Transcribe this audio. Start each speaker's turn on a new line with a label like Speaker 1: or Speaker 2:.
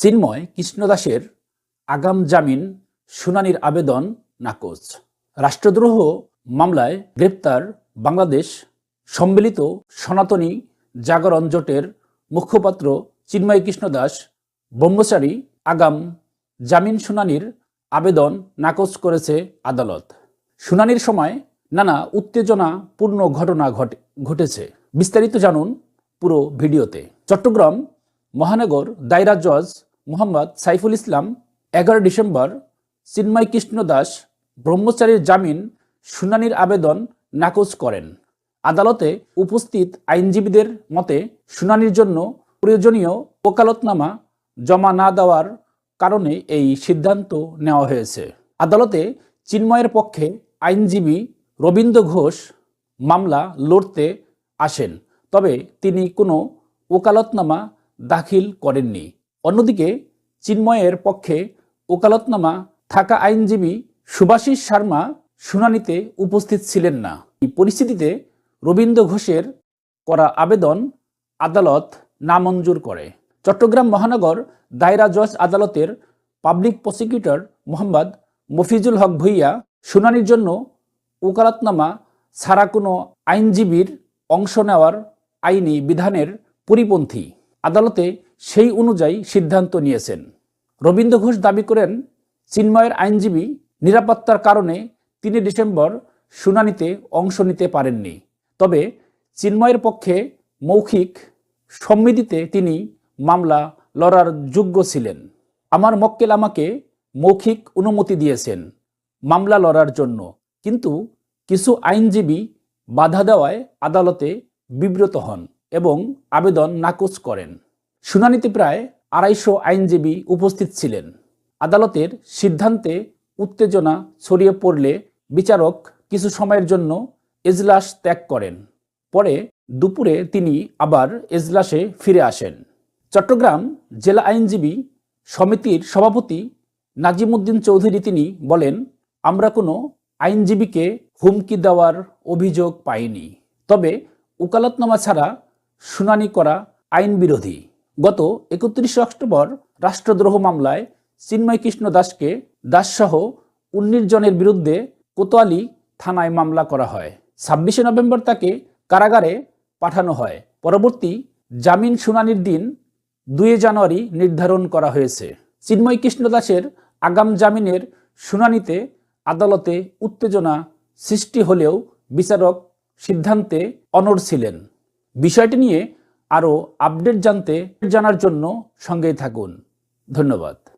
Speaker 1: চিন্ময় কৃষ্ণদাসের আগাম জামিন শুনানির আবেদন নাকচ। রাষ্ট্রদ্রোহ মামলায় গ্রেপ্তার বাংলাদেশ সম্মিলিত সনাতনী জাগরণ জোটের মুখপাত্র চিন্ময় কৃষ্ণ দাস, ব্রহ্মচারী আগাম জামিন শুনানির আবেদন নাকচ করেছে আদালত। শুনানির সময় নানা উত্তেজনাপূর্ণ ঘটনা ঘটে, ঘটেছে। বিস্তারিত জানুন পুরো ভিডিওতে। চট্টগ্রাম মহানগর দায়রা জজ মোহাম্মদ সাইফুল ইসলাম, এগারো ডিসেম্বর, চিন্ময় কৃষ্ণ দাস, ব্রহ্মচারীর জামিন, শুনানির আবেদন নাকচ করেন। আদালতে উপস্থিত আইনজীবীদের মতে শুনানির জন্য প্রয়োজনীয় ওকালতনামা জমা না দেওয়ার কারণে এই সিদ্ধান্ত নেওয়া হয়েছে। আদালতে চিন্ময়ের পক্ষে আইনজীবী রবীন্দ্র ঘোষ মামলা লড়তে আসেন, তবে তিনি কোনো ওকালতনামা দাখিল করেননি। অন্যদিকে চিন্ময়ের পক্ষে ওকালতনামা থাকা আইনজীবী সুভাষিস শর্মা শুনানিতে উপস্থিত ছিলেন না। এই পরিস্থিতিতে রবীন্দ্র ঘোষের করা আবেদন আদালত নামঞ্জুর করে। চট্টগ্রাম মহানগর দায়রা জজ আদালতের পাবলিক প্রসিকিউটর মোহাম্মদ মফিজুল হক ভুইয়া শুনানির জন্য ওকালতনামা ছাড়া কোনো আইনজীবীর অংশ নেওয়ার আইনি বিধানের পরিপন্থী। আদালতে সেই অনুযায়ী সিদ্ধান্ত নিয়েছেন। রবীন্দ্র ঘোষ দাবি করেন, চিন্ময়ের আইনজীবী নিরাপত্তার কারণে তিন ডিসেম্বর শুনানিতে অংশ নিতে পারেননি। তবে চিন্ময়ের পক্ষে মৌখিক সম্মিতিতে তিনি মামলা লড়ার যোগ্য ছিলেন। আমার মক্কেল আমাকে মৌখিক অনুমতি দিয়েছেন মামলা লড়ার জন্য। কিন্তু কিছু আইনজীবী বাধা দেওয়ায় আদালতে বিব্রত হন এবং আবেদন নাকচ করেন। শুনানিতে প্রায় আড়াইশো আইনজীবী উপস্থিত ছিলেন। আদালতের সিদ্ধান্তে উত্তেজনা ছড়িয়ে পড়লে বিচারক কিছু সময়ের জন্য এজলাস ত্যাগ করেন। পরে দুপুরে তিনি আবার এজলাসে ফিরে আসেন। চট্টগ্রাম জেলা আইনজীবী সমিতির সভাপতি নাজিমুদ্দিন চৌধুরী তিনি বলেন, আমরা কোনো আইনজীবীকে হুমকি দেওয়ার অভিযোগ পাইনি। তবে উকালতনামা ছাড়া শুনানি করা আইন বিরোধী গত একত্রিশে অক্টোবর রাষ্ট্রদ্রোহ মামলায় চিন্ময় কৃষ্ণ দাসকে দাসসহ উনিশ জনের বিরুদ্ধে কোতোয়ালি থানায় মামলা করা হয়। ছাব্বিশে নভেম্বর তাকে কারাগারে পাঠানো হয়। পরবর্তী জামিন শুনানির দিন দুই জানুয়ারি নির্ধারণ করা হয়েছে। চিন্ময় কৃষ্ণ দাসের আগাম জামিনের শুনানিতে আদালতে উত্তেজনা সৃষ্টি হলেও বিচারক সিদ্ধান্তে অনড় ছিলেন। বিষয়টি নিয়ে আরও আপডেট জানতে জানার জন্য সঙ্গেই থাকুন। ধন্যবাদ।